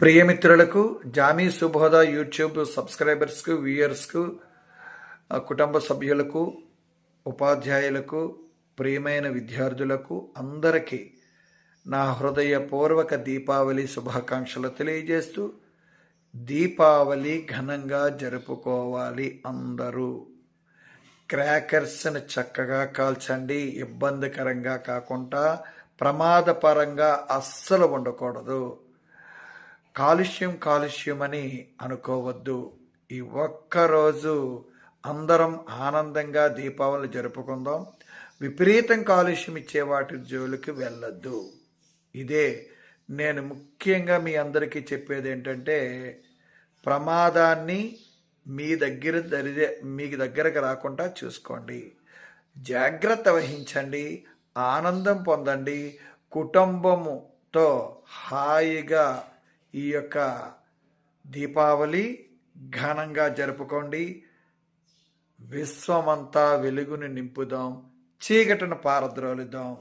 ప్రియమిత్రులకు Jamie శుభోదా YouTube సబ్స్క్రైబర్స్కు వ్యూయర్స్కు కుటుంబ సభ్యులకు ఉపాధ్యాయులకు ప్రియమైన విద్యార్థులకు అందరికీ నా హృదయపూర్వక దీపావళి శుభాకాంక్షలు తెలియజేస్తూ దీపావళి ఘనంగా జరుపుకోవాలి అందరూ. క్రాకర్స్ని చక్కగా కాల్చండి ఇబ్బందికరంగా కాకుండా ప్రమాదపరంగా అస్సలు ఉండకూడదు కాలుష్యం కాలుష్యం అని అనుకోవద్దు. ఈ ఒక్కరోజు అందరం ఆనందంగా దీపావళి జరుపుకుందాం. విపరీతం కాలుష్యం ఇచ్చే వాటి జోలికి వెళ్ళొద్దు. ఇదే నేను ముఖ్యంగా మీ అందరికీ చెప్పేది ఏంటంటే ప్రమాదాన్ని మీ దగ్గర దరిదే మీ దగ్గరకు రాకుండా చూసుకోండి. జాగ్రత్త వహించండి ఆనందం పొందండి కుటుంబముతో హాయిగా ఈ యొక్క దీపావళి ఘనంగా జరుపుకోండి. విశ్వమంతా వెలుగుని నింపుదాం. చీకటిని పారద్రోలుదాం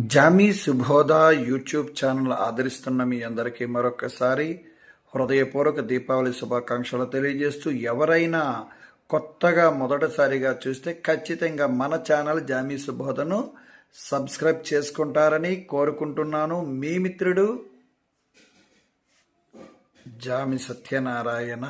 జామీ సుబోధ యూట్యూబ్ ఛానల్ ఆదరిస్తున్న మీ అందరికీ మరొకసారి హృదయపూర్వక దీపావళి శుభాకాంక్షలు తెలియజేస్తూ ఎవరైనా కొత్తగా మొదటిసారిగా చూస్తే ఖచ్చితంగా మన ఛానల్ జామీ శుభోదను సబ్స్క్రైబ్ చేసుకుంటారని కోరుకుంటున్నాను. మీ మిత్రుడు జామి సత్యనారాయణ